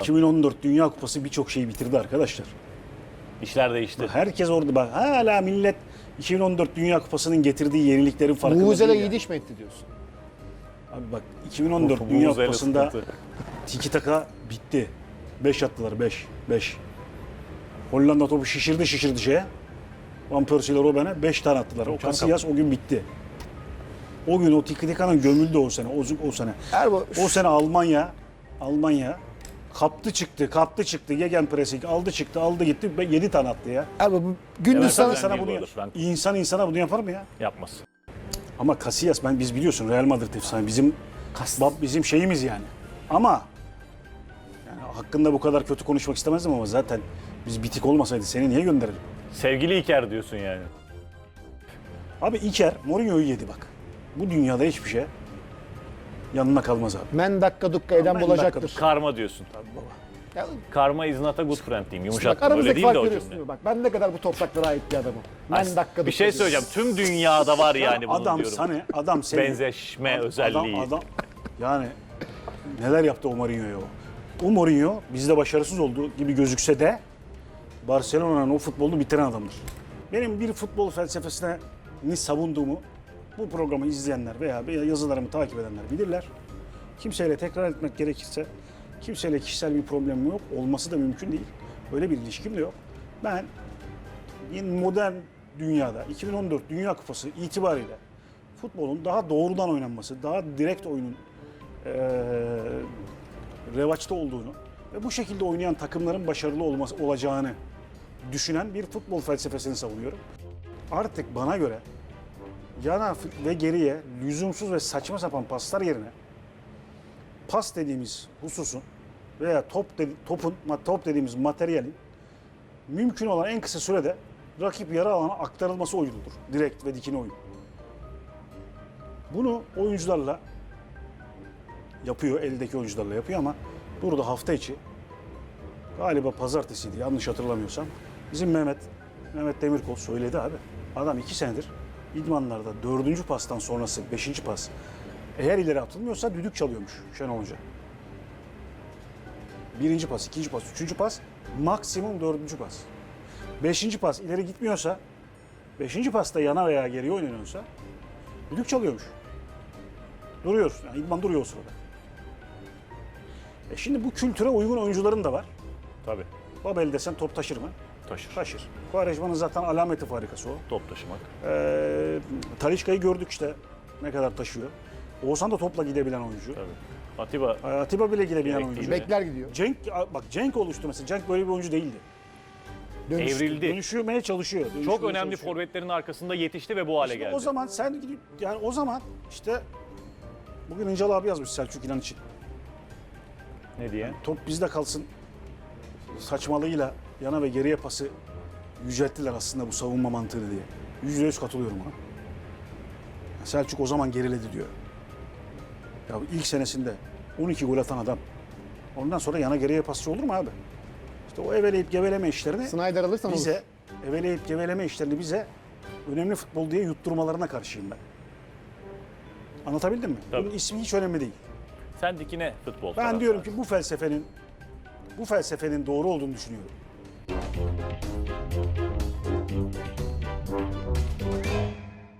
2014 Dünya Kupası birçok şeyi bitirdi arkadaşlar. İşler değişti. Herkes orada bak hala millet 2014 Dünya Kupası'nın getirdiği yeniliklerin farkında Muğuzele değil ya. gidiş mi etti diyorsun? Abi bak 2014 Bu Dünya Kupası'nda sıkıntı. tiki taka bitti. 5 attılar 5. 5. Hollanda topu şişirdi şişirdi şeye. Van Persie ile Robben'e 5 tane attılar. O Casillas o gün bitti. O gün o tiki takanın gömüldü o sene. O, o sene. Erbo O sene Almanya Almanya kaptı çıktı, kaptı çıktı. Gegen pressing aldı çıktı, aldı gitti. 7 tane attı ya. Erbo bu gündüz Evet, sana tabii. Değil bunu bu arada, Frank. insan insana bunu yapar mı ya? Yapmaz. Ama Casillas ben biz biliyorsun Real Madrid efsane bizim bab bizim şeyimiz yani. Ama yani hakkında bu kadar kötü konuşmak istemezdim ama zaten biz bitik olmasaydı seni niye gönderelim? Sevgili İker diyorsun yani. Abi Iker Mourinho'yu yedi bak. Bu dünyada hiçbir şey yanına kalmaz abi. men dakika dukka eden bulacaktır. Karma diyorsun. Ya, Karma is not a good friend diyeyim. bak Yumuşattım. Öyle aramızdaki değil de fark o görüyorsun cümle. değil mi? Bak ben ne kadar bu topraklara ait bir adamım. Men dakika Bir şey diyorsun. söyleyeceğim. Tüm dünyada var yani bunun adam diyorum. sana adam seni Benzeşme Adam- özelliği. Adam, adam, yani neler yaptı o Mourinho'ya o. O Mourinho bizde başarısız olduğu gibi gözükse de Barcelona'nın o futbolunu bitiren adamdır. Benim bir futbol felsefesine ni savunduğumu bu programı izleyenler veya yazılarımı takip edenler bilirler. Kimseyle tekrar etmek gerekirse kimseyle kişisel bir problemim yok. Olması da mümkün değil. Öyle bir ilişkim de yok. Ben modern dünyada 2014 Dünya Kupası itibariyle futbolun daha doğrudan oynanması, daha direkt oyunun eee revaçta olduğunu ve bu şekilde oynayan takımların başarılı olması olacağını düşünen bir futbol felsefesini savunuyorum. Artık bana göre yana ve geriye lüzumsuz ve saçma sapan paslar yerine pas dediğimiz hususun veya top dedi- topun top dediğimiz materyalin mümkün olan en kısa sürede rakip yarı alana aktarılması oyunudur. Direkt ve dikine oyun. Bunu oyuncularla yapıyor, eldeki oyuncularla yapıyor ama burada hafta içi galiba pazartesiydi yanlış hatırlamıyorsam bizim Mehmet, Mehmet Demirkol söyledi abi. Adam iki senedir idmanlarda dördüncü pastan sonrası beşinci pas eğer ileri atılmıyorsa düdük çalıyormuş Şenol Hoca. Birinci pas, ikinci pas, üçüncü pas, maksimum dördüncü pas. Beşinci pas ileri gitmiyorsa, beşinci pasta yana veya geriye oynanıyorsa düdük çalıyormuş. Duruyor, yani idman duruyor o sırada. E şimdi bu kültüre uygun oyuncuların da var. Tabii. Babel desen top taşır mı? Taşır. Taşır. Quaresma'nın zaten alameti farikası o. Top taşımak. Ee, Talişka'yı gördük işte ne kadar taşıyor. Oğuzhan da topla gidebilen oyuncu. Tabii. Atiba Ee, Atiba bile gidebilen oyuncu. Bekler gidiyor. Cenk bak Cenk oluştu mesela. Cenk böyle bir oyuncu değildi. Dönüş. evrildi. Dönüşmeye çalışıyor. Çok dönüşmeye önemli çalışıyor. forvetlerin arkasında yetişti ve bu hale İşte geldi. O zaman sen gidip yani o zaman işte bugün İncal abi yazmış Selçuk İnan için. Ne diye? Top bizde kalsın saçmalığıyla yana ve geriye pası yücelttiler aslında bu savunma mantığını diye. Yüzde yüz katılıyorum ona. Selçuk o zaman geriledi diyor. Ya ilk senesinde 12 gol atan adam. Ondan sonra yana geriye pasçı olur mu abi? İşte o eveleyip geveleme işlerini Snyder alırsan olur. bize eveleyip geveleme işlerini bize önemli futbol diye yutturmalarına karşıyım ben. Anlatabildim mi? Tabii. Bunun ismi hiç önemli değil. Sen dikine futbol. Ben diyorum ki bu felsefenin bu felsefenin doğru olduğunu düşünüyorum. Thank you.